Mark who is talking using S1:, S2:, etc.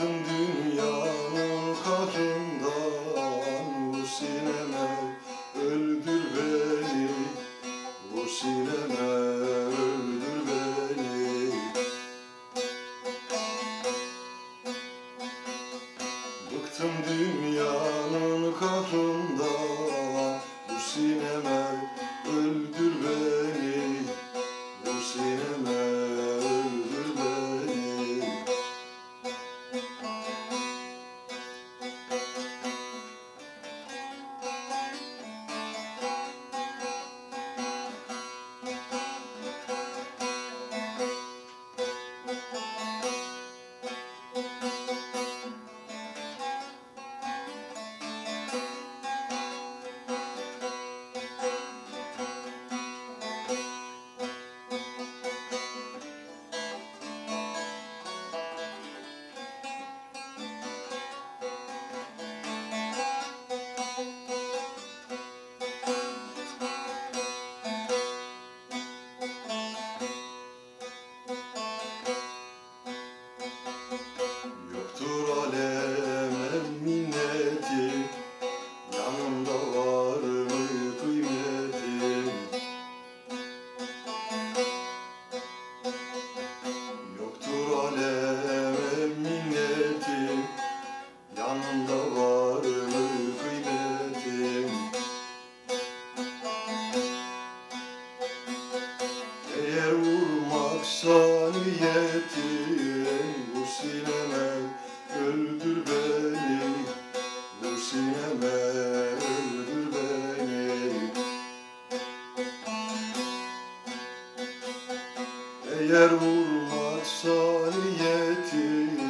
S1: Bıktım dünyanın kahrından Vur sineme öldür beni. Vur sineme öldür beni. Bıktım dünyanın kahrından Vur sineme Eğer vurmazsa niyeti